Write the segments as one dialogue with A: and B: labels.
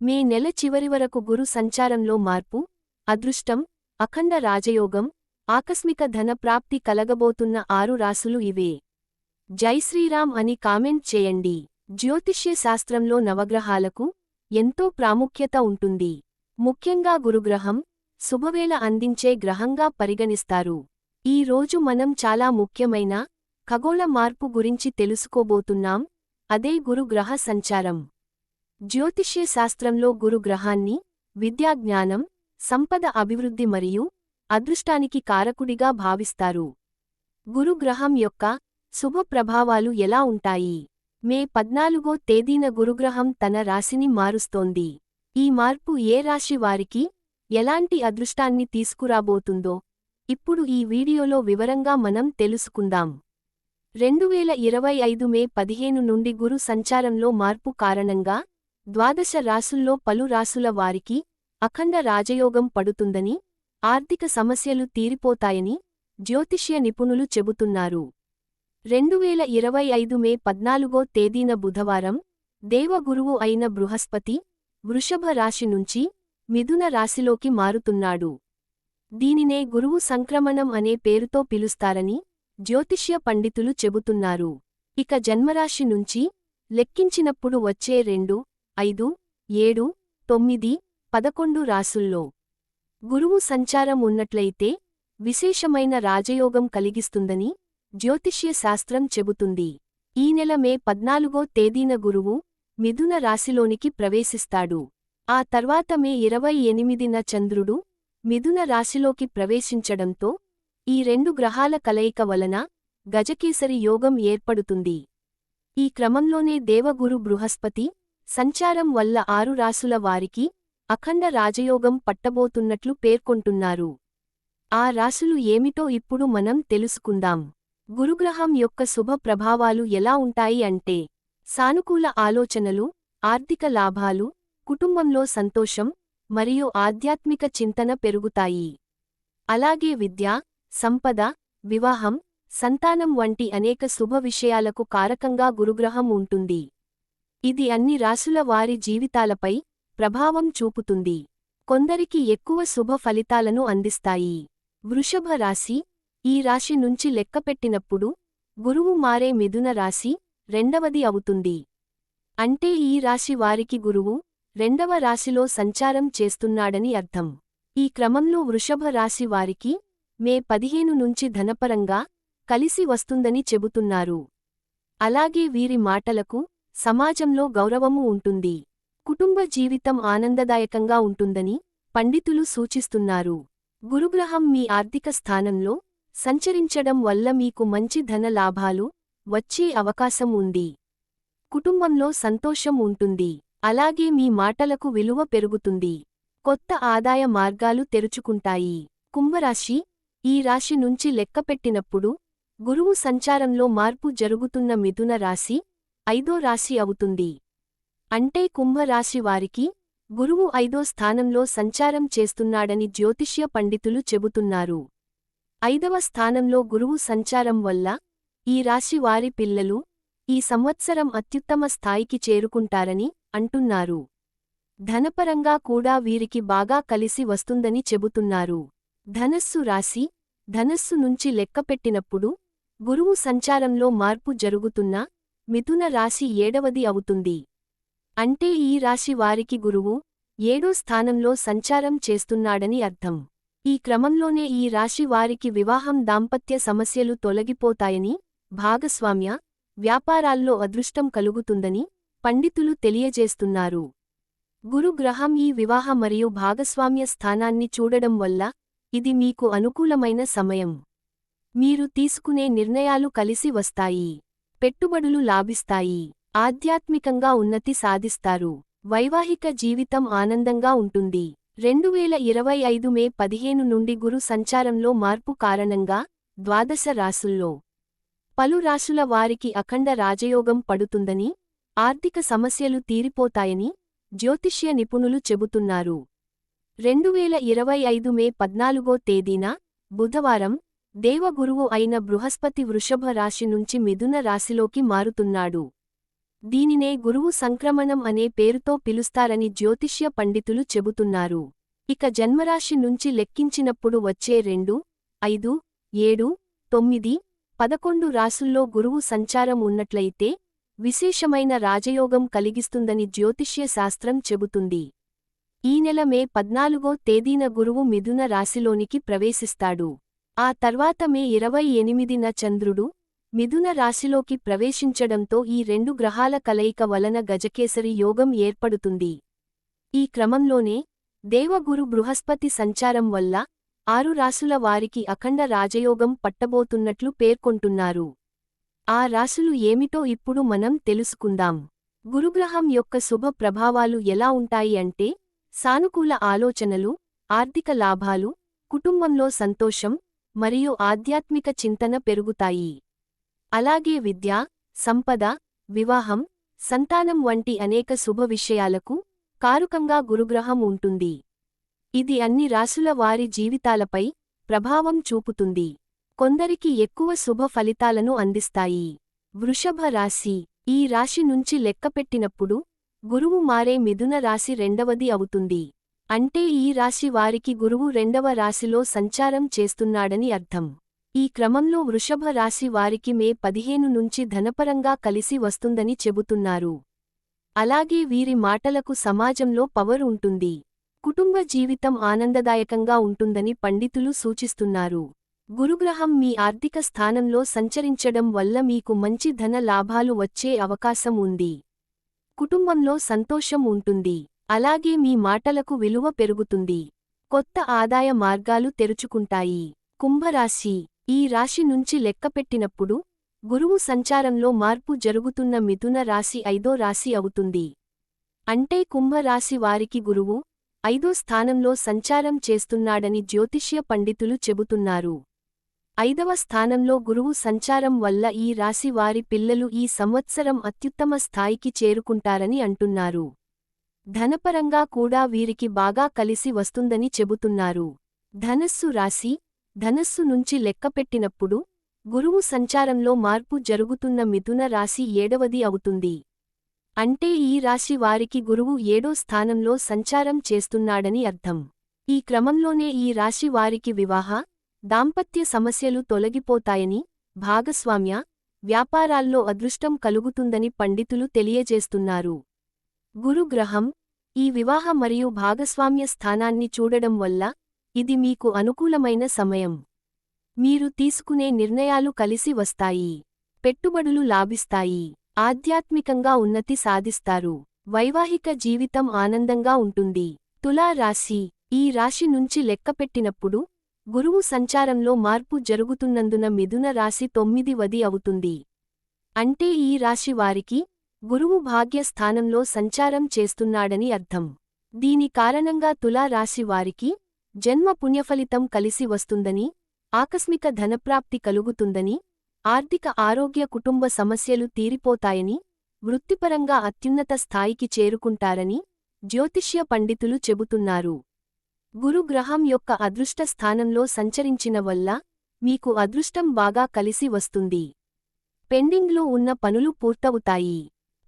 A: మీ నెల చివరి వరకు గురు సంచారంలో మార్పు అదృష్టం అఖండ రాజయోగం ఆకస్మిక ధన ప్రాప్తి కలగబోతున్న ఆరు రాసులు ఇవే. జై శ్రీరామ్ అని కామెంట్ చేయండి. జ్యోతిష్య శాస్త్రంలో నవగ్రహాలకు ఎంతో ప్రాముఖ్యత ఉంటుంది. ముఖ్యంగా గురుగ్రహం శుభవేళ అందించే గ్రహంగా పరిగణిస్తారు. ఈ రోజు మనం చాలా ముఖ్యమైన ఖగోళ మార్పు గురించి తెలుసుకోబోతున్నాం. అదే గురుగ్రహ సంచారం. జ్యోతిష్య శాస్త్రంలో గురుగ్రహాన్ని విద్యాజ్ఞానం సంపద అభివృద్ధి మరియు అదృష్టానికి కారకుడిగా భావిస్తారు. గురుగ్రహం యొక్క శుభ ప్రభావాలు ఎలా ఉంటాయి? మే పద్నాలుగో తేదీన గురుగ్రహం తన రాశిని మారుస్తోంది. ఈ మార్పు ఏ రాశి వారికి ఎలాంటి అదృష్టాన్ని తీసుకురాబోతుందో ఇప్పుడు ఈ వీడియోలో వివరంగా మనం తెలుసుకుందాం. రెండువేల ఇరవై ఐదు మే పదిహేను నుండి గురు సంచారంలో మార్పు కారణంగా ద్వాదశ రాసుల్లో పలు రాసుల వారికి అఖండ రాజయోగం పడుతుందని ఆర్థిక సమస్యలు తీరిపోతాయని జ్యోతిష్య నిపుణులు చెబుతున్నారు. రెండువేల ఇరవై ఐదు మే పద్నాలుగో తేదీన బుధవారం దేవగురువు అయిన బృహస్పతి వృషభ రాశి నుంచి మిథున రాశిలోకి మారుతున్నాడు. దీనినే గురువు సంక్రమణం అనే పేరుతో పిలుస్తారని జ్యోతిష్య పండితులు చెబుతున్నారు. ఇక జన్మరాశి నుంచి లెక్కించినప్పుడు వచ్చే రెండు ఐదు ఏడు తొమ్మిది పదకొండు రాసుల్లో. గురువు సంచారం ఉన్నట్లయితే విశేషమైన రాజయోగం కలిగిస్తుందని జ్యోతిష్య శాస్త్రం చెబుతుంది. ఈ నెల మే పద్నాలుగో తేదీన గురువు మిథున రాశిలోనికి ప్రవేశిస్తాడు. ఆ తర్వాత మే ఇరవై ఎనిమిదిన చంద్రుడు మిథున రాశిలోకి ప్రవేశించడంతో ఈ రెండు గ్రహాల కలయిక వలన గజకేసరి యోగం ఏర్పడుతుంది. ఈ క్రమంలోనే దేవగురు బృహస్పతి సంచారం వల్ల ఆరు రాసుల వారికి అఖండ రాజయోగం పట్టబోతున్నట్లు పేర్కొంటున్నారు. ఆ రాసులు ఏమిటో ఇప్పుడు మనం తెలుసుకుందాం. గురుగ్రహం యొక్క శుభ ప్రభావాలు ఎలా ఉంటాయి అంటే సానుకూల ఆలోచనలు ఆర్థిక లాభాలు కుటుంబంలో సంతోషం మరియు ఆధ్యాత్మిక చింతన పెరుగుతాయి. అలాగే విద్య సంపద వివాహం సంతానం వంటి అనేక శుభ విషయాలకు కారకంగా గురుగ్రహం ఉంటుంది. ఇది అన్ని రాసుల వారి జీవితాలపై ప్రభావం చూపుతుంది. కొందరికి ఎక్కువ శుభ ఫలితాలను అందిస్తాయి. వృషభ రాశి ఈ రాశి నుంచి లెక్కపెట్టినప్పుడు గురువు మారే మిథున రాశి రెండవది అవుతుంది. అంటే ఈ రాశి వారికి గురువు రెండవ రాశిలో సంచారం చేస్తున్నాడని అర్థం. ఈ క్రమంలో వృషభ రాశి వారికి మే పదిహేను నుంచి ధనపరంగా కలిసి వస్తుందని చెబుతున్నారు. అలాగే వీరి మాటలకు సమాజంలో గౌరవము ఉంటుంది. కుటుంబ జీవితం ఆనందదాయకంగా ఉంటుందని పండితులు సూచిస్తున్నారు. గురుగ్రహం మీ ఆర్థిక స్థానంలో సంచరించడం వల్ల మీకు మంచి ధన లాభాలు వచ్చే అవకాశం ఉంది. కుటుంబంలో సంతోషం ఉంటుంది. అలాగే మీ మాటలకు విలువ పెరుగుతుంది. కొత్త ఆదాయ మార్గాలు తెరుచుకుంటాయి. కుంభరాశి ఈ రాశి నుంచి లెక్కపెట్టినప్పుడు గురువు సంచారంలో మార్పు జరుగుతున్న మిథున రాశి ఐదో రాశి అవుతుంది. అంటే కుంభరాశి వారికి గురువు ఐదో స్థానంలో సంచారం చేస్తున్నాడని జ్యోతిష్య పండితులు చెబుతున్నారు. ఐదవ స్థానంలో గురువు సంచారం వల్ల ఈ రాశి వారి పిల్లలు ఈ సంవత్సరం అత్యుత్తమ స్థాయికి చేరుకుంటారని అంటున్నారు. ధనపరంగా కూడా వీరికి బాగా కలిసి వస్తుందని చెబుతున్నారు. ధనస్సు రాశి ధనస్సు నుంచి లెక్కపెట్టినప్పుడు గురువు సంచారంలో మార్పు జరుగుతున్నా మిథున రాశి ఏడవది అవుతుంది. అంటే ఈ రాశి వారికి గురువు ఏడో స్థానంలో సంచారం చేస్తున్నాడని అర్థం. ఈ క్రమంలోనే ఈ రాశి వారికి వివాహం దాంపత్య సమస్యలు తొలగిపోతాయని భాగస్వామ్య వ్యాపారాల్లో అదృష్టం కలుగుతుందని పండితులు తెలియజేస్తున్నారు. గురుగ్రహం ఈ వివాహ మరియు భాగస్వామ్య స్థానాన్ని చూడడం వల్ల ఇది మీకు అనుకూలమైన సమయం. మీరు తీసుకునే నిర్ణయాలు కలిసి వస్తాయి. పెట్టుబడులు లాభిస్తాయి ఆధ్యాత్మికంగా ఉన్నతి సాధిస్తారు వైవాహిక జీవితం ఆనందంగా ఉంటుంది. రెండువేల ఇరవై ఐదు మే పదిహేను నుండి గురు సంచారంలో మార్పు కారణంగా ద్వాదశ రాసుల్లో పలు రాశుల వారికి అఖండ రాజయోగం పడుతుందని ఆర్థిక సమస్యలు తీరిపోతాయని జ్యోతిష్య నిపుణులు చెబుతున్నారు. రెండువేల ఇరవై ఐదు మే పద్నాలుగో తేదీన బుధవారం దేవగురువు అయిన బృహస్పతి వృషభ రాశి నుంచి మిథున రాశిలోకి మారుతున్నాడు. దీనినే గురువు సంక్రమణం అనే పేరుతో పిలుస్తారని జ్యోతిష్య పండితులు చెబుతున్నారు. ఇక జన్మరాశి నుంచి లెక్కించినప్పుడు వచ్చే రెండు ఐదు ఏడు తొమ్మిది పదకొండు రాసుల్లో గురువు సంచారం ఉన్నట్లయితే విశేషమైన రాజయోగం కలిగిస్తుందని జ్యోతిష్య శాస్త్రం చెబుతుంది. ఈ నెల మే పద్నాలుగో తేదీన గురువు మిథున రాశిలోనికి ప్రవేశిస్తాడు. ఆ తర్వాత మే ఇరవై ఎనిమిదిన చంద్రుడు మిథున రాశిలోకి ప్రవేశించడంతో ఈ రెండు గ్రహాల కలయిక వలన గజకేసరి యోగం ఏర్పడుతుంది. ఈ క్రమంలోనే దేవగురు బృహస్పతి సంచారం వల్ల ఆరు రాసుల వారికి అఖండ రాజయోగం పట్టబోతున్నట్లు పేర్కొంటున్నారు. ఆ రాసులు ఏమిటో ఇప్పుడు మనం తెలుసుకుందాం. గురుగ్రహం యొక్క శుభ ప్రభావాలు ఎలా ఉంటాయి అంటే సానుకూల ఆలోచనలు ఆర్థిక లాభాలు కుటుంబంలో సంతోషం మరియు ఆధ్యాత్మిక చింతన పెరుగుతాయి. అలాగే విద్య సంపద వివాహం సంతానం వంటి అనేక శుభ విషయాలకు కారుకంగా గురుగ్రహం ఉంటుంది. ఇది అన్ని రాసుల వారి జీవితాలపై ప్రభావం చూపుతుంది. కొందరికి ఎక్కువ శుభ ఫలితాలను అందిస్తాయి. వృషభ రాశి ఈ రాశి నుంచి లెక్కపెట్టినప్పుడు గురువు మారే మిథున రాశి రెండవది అవుతుంది. అంటే ఈ రాశి వారికి గురువు రెండవ రాశిలో సంచారం చేస్తున్నాడని అర్థం. ఈ క్రమంలో వృషభ రాశి వారికి మే పదిహేను నుంచి ధనపరంగా కలిసి వస్తుందని చెబుతున్నారు. అలాగే వీరి మాటలకు సమాజంలో పవర్ ఉంటుంది. కుటుంబ జీవితం ఆనందదాయకంగా ఉంటుందని పండితులు సూచిస్తున్నారు. గురుగ్రహం మీ ఆర్థిక స్థానంలో సంచరించడం వల్ల మీకు మంచి ధన లాభాలు వచ్చే అవకాశం ఉంది. కుటుంబంలో సంతోషం ఉంటుంది. అలాగే మీ మాటలకు విలువ పెరుగుతుంది. కొత్త ఆదాయ మార్గాలు తెరుచుకుంటాయి. కుంభరాశి. ఈ రాశి నుంచి లెక్కపెట్టినప్పుడు గురువు సంచారంలో మార్పు జరుగుతున్న మిథున రాశి ఐదో రాశి అవుతుంది. అంటే కుంభరాశి వారికి గురువు ఐదో స్థానంలో సంచారం చేస్తున్నాడని జ్యోతిష్య పండితులు చెబుతున్నారు. ఐదవ స్థానంలో గురువు సంచారం వల్ల ఈ రాశి వారి పిల్లలు ఈ సంవత్సరం అత్యుత్తమ స్థాయికి చేరుకుంటారని అంటున్నారు. ధనపరంగా కూడా వీరికి బాగా కలిసి వస్తుందని చెబుతున్నారు. ధనస్సు రాశి ధనస్సు నుంచి లెక్కపెట్టినప్పుడు గురువు సంచారంలో మార్పు జరుగుతున్న మిథున రాశి ఏడవది అవుతుంది. అంటే ఈ రాశి వారికి గురువు ఏడో స్థానంలో సంచారం చేస్తున్నాడని అర్థం. ఈ క్రమంలోనే ఈ రాశి వారికి వివాహ దాంపత్య సమస్యలు తొలగిపోతాయని భాగస్వామ్య వ్యాపారాల్లో అదృష్టం కలుగుతుందని పండితులు తెలియజేస్తున్నారు. గురుగ్రహం ఈ వివాహ మరియు భాగస్వామ్య స్థానాన్ని చూడడం వల్ల ఇది మీకు అనుకూలమైన సమయం. మీరు తీసుకునే నిర్ణయాలు కలిసి వస్తాయి. పెట్టుబడులు లాభిస్తాయి. ఆధ్యాత్మికంగా ఉన్నతి సాధిస్తారు. వైవాహిక జీవితం ఆనందంగా ఉంటుంది. తులా రాశి ఈ రాశి నుంచి లెక్కపెట్టినప్పుడు గురువు సంచారంలో మార్పు జరుగుతున్నందున మిథున రాశి తొమ్మిది వది అవుతుంది. అంటే ఈ రాశి వారికి గురువు భాగ్య స్థానంలో సంచారం చేస్తున్నాడని అర్థం. దీని కారణంగా తులా రాశి వారికి జన్మ పుణ్యఫలితం కలిసి వస్తుందని ఆకస్మిక ధనప్రాప్తి కలుగుతుందని ఆర్థిక ఆరోగ్య కుటుంబ సమస్యలు తీరిపోతాయని వృత్తిపరంగా అత్యున్నత స్థాయికి చేరుకుంటారని జ్యోతిష్య పండితులు చెబుతున్నారు. గురుగ్రహం యొక్క అదృష్ట స్థానంలో సంచరించిన వల్ల మీకు అదృష్టం బాగా కలిసి వస్తుంది. పెండింగ్లో ఉన్న పనులు పూర్తవుతాయి.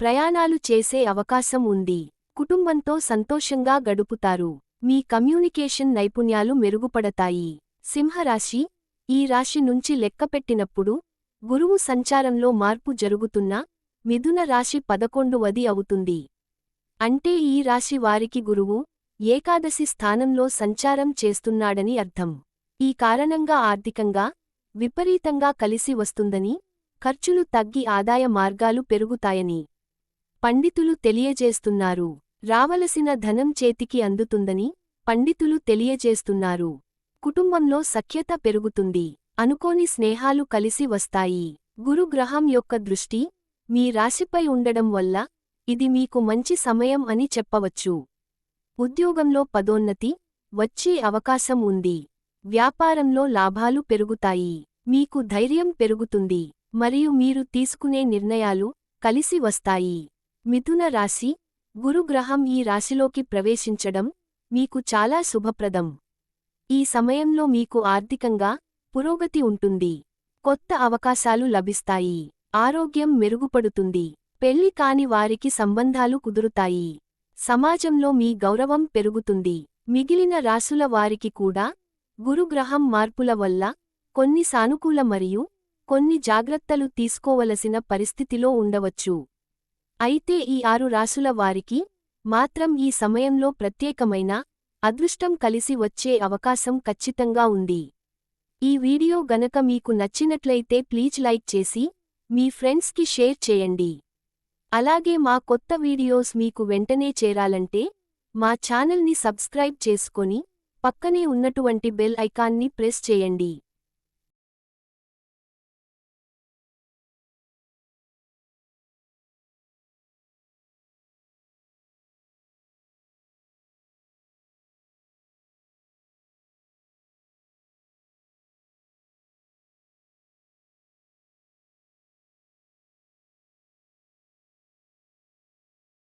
A: ప్రయాణాలు చేసే అవకాశం ఉంది. కుటుంబంతో సంతోషంగా గడుపుతారు. మీ కమ్యూనికేషన్ నైపుణ్యాలు మెరుగుపడతాయి. సింహరాశి ఈ రాశి నుంచి లెక్కపెట్టినప్పుడు గురువు సంచారంలో మార్పు జరుగుతున్నా మిథున రాశి పదకొండు వది అవుతుంది. అంటే ఈ రాశి వారికి గురువు ఏకాదశి స్థానంలో సంచారం చేస్తున్నాడని అర్థం. ఈ కారణంగా ఆర్థికంగా విపరీతంగా కలిసి వస్తుందని ఖర్చులు తగ్గి ఆదాయ మార్గాలు పెరుగుతాయని. పండితులు తెలియజేస్తున్నారు. రావలసిన ధనం చేతికి అందుతుందని పండితులు తెలియజేస్తున్నారు. కుటుంబంలో సఖ్యత పెరుగుతుంది. అనుకోని స్నేహాలు కలిసి వస్తాయి. గురుగ్రహం యొక్క దృష్టి మీ రాశిపై ఉండడం వల్ల ఇది మీకు మంచి సమయం అని చెప్పవచ్చు. ఉద్యోగంలో పదోన్నతి వచ్చే అవకాశం ఉంది. వ్యాపారంలో లాభాలు పెరుగుతాయి. మీకు ధైర్యం పెరుగుతుంది. మరియు మీరు తీసుకునే నిర్ణయాలు కలిసి వస్తాయి. మిథున రాశి గురుగ్రహం ఈ రాశిలోకి ప్రవేశించడం మీకు చాలా శుభప్రదం. ఈ సమయంలో మీకు ఆర్థికంగా పురోగతి ఉంటుంది. కొత్త అవకాశాలు లభిస్తాయి. ఆరోగ్యం మెరుగుపడుతుంది. పెళ్ళి కాని వారికి సంబంధాలు కుదురుతాయి. సమాజంలో మీ గౌరవం పెరుగుతుంది. మిగిలిన రాసుల వారికి కూడా గురుగ్రహం మార్పుల వల్ల కొన్ని సానుకూల మరియు కొన్ని జాగ్రత్తలు తీసుకోవలసిన పరిస్థితిలో ఉండవచ్చు. అయితే ఈ ఆరు రాసుల వారికి మాత్రం ఈ సమయంలో ప్రత్యేకమైన అదృష్టం కలిసి వచ్చే అవకాశం ఖచ్చితంగా ఉంది. ఈ వీడియో గనక మీకు నచ్చినట్లయితే ప్లీజ్ లైక్ చేసి మీ ఫ్రెండ్స్కి షేర్ చేయండి. అలాగే మా కొత్త వీడియోస్ మీకు వెంటనే చేరాలంటే మా ఛానల్ని సబ్స్క్రైబ్ చేసుకొని పక్కనే ఉన్నటువంటి బెల్ ఐకాన్ని ప్రెస్ చేయండి.